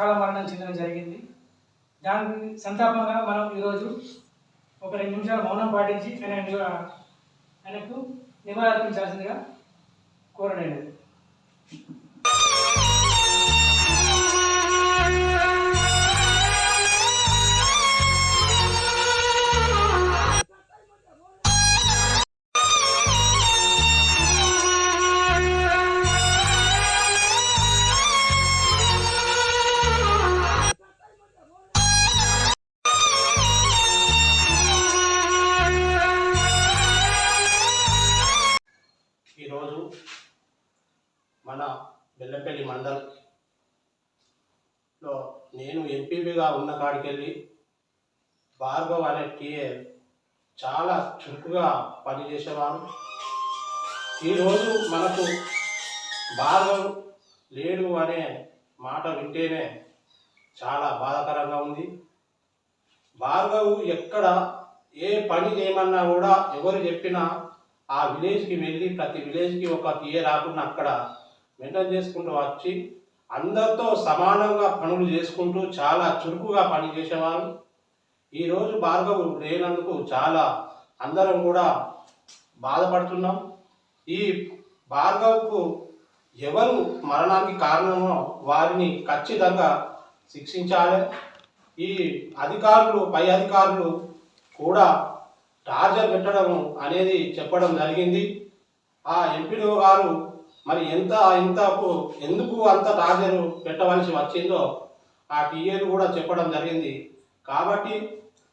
అకాల మరణం చెందడం జరిగింది. దాని సంతాపంగా మనం ఈరోజు ఒక రెండు నిమిషాలు మౌనం పాటించి ఆయన ఆయనకు నివాళులర్పించాల్సిందిగా కోరలేదు మన బెల్లపల్లి మండల్లో నేను ఎంపీపీగా ఉన్న కాడికెళ్ళి భార్గవ్ అనే టీఏ చాలా చురుకుగా పనిచేసేవాడు ఈరోజు మనకు భార్గవ్ లేడు అనే మాట వింటేనే చాలా బాధాకరంగా ఉంది. భార్గవ్ ఎక్కడ ఏ పని చేయమన్నా కూడా ఎవరు చెప్పినా ఆ విలేజ్కి వెళ్ళి ప్రతి విలేజ్కి ఒక టీఏ రాకుండా అక్కడ మెయింటైన్ చేసుకుంటూ వచ్చి అందరితో సమానంగా పనులు చేసుకుంటూ చాలా చురుకుగా పని చేసేవారు. ఈరోజు భార్గవు లేనందుకు చాలా అందరం కూడా బాధపడుతున్నాం. ఈ భార్గవ్కు ఎవరు మరణానికి కారణమో వారిని ఖచ్చితంగా శిక్షించాలి. ఈ అధికారులు పై అధికారులు కూడా టార్చర్ పెట్టడం అనేది చెప్పడం జరిగింది. ఆ ఎంపీడీఓ గారు మరి ఎంత ఇంత ఎందుకు అంత టార్చర్ పెట్టవలసి వచ్చిందో ఆ టీఏలు కూడా చెప్పడం జరిగింది. కాబట్టి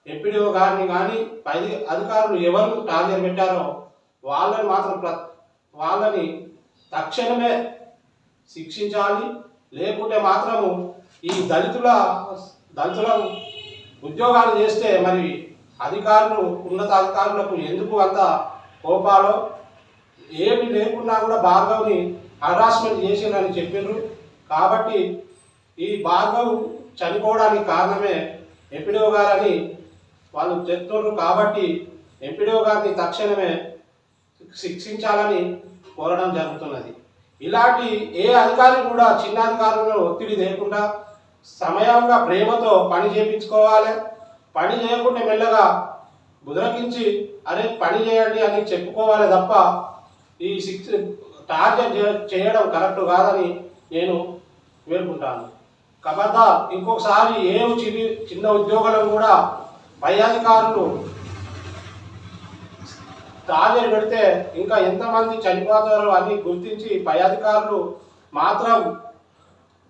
ఎంపీడీఓ గారిని కానీ పై అధికారులు ఎవరు టార్గెట్ పెట్టారో వాళ్ళని మాత్రం ప్ర వాళ్ళని తక్షణమే శిక్షించాలి. లేకుంటే మాత్రము ఈ దళితుల దళితుల ఉద్యోగాలు చేస్తే మరి అధికారులు ఉన్నత అధికారులకు ఎందుకు అంత కోపాలో ఏమి లేకున్నా కూడా భార్గవ్ని హరాస్మెంట్ చేసిందని చెప్పిండ్రు. కాబట్టి ఈ భార్గవ్ చనిపోవడానికి కారణమే ఎంపీడీఓ గారని వాళ్ళు చెప్తున్నారు కాబట్టి ఎంపీడీఓ గారిని తక్షణమే శిక్షించాలని కోరడం జరుగుతున్నది. ఇలాంటి ఏ అధికారి కూడా చిన్న అధికారులను ఒత్తిడి లేకుండా సమయంగా ప్రేమతో పని చేయించుకోవాలి పని చేయకుండా మెల్లగా బుదరకించి అరే పని చేయండి అని చెప్పుకోవాలి తప్ప ఈ సిక్స్ టార్గెట్ చేయడం కరెక్ట్ కాదని నేను పేర్కొంటాను కాబట్టి ఇంకొకసారి ఏం చిన్న చిన్న ఉద్యోగులను కూడా పై అధికారులు టార్గెట్ పెడితే ఇంకా ఎంతమంది చనిపోతారో అని గుర్తించి పై అధికారులు మాత్రం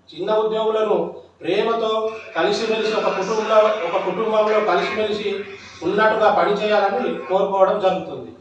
చిన్న ఉద్యోగులను ప్రేమతో కలిసిమెలిసి ఒక కుటుంబంలో ఒక కుటుంబంలో కలిసిమెలిసి ఉన్నట్టుగా పనిచేయాలని కోరుకోవడం జరుగుతుంది.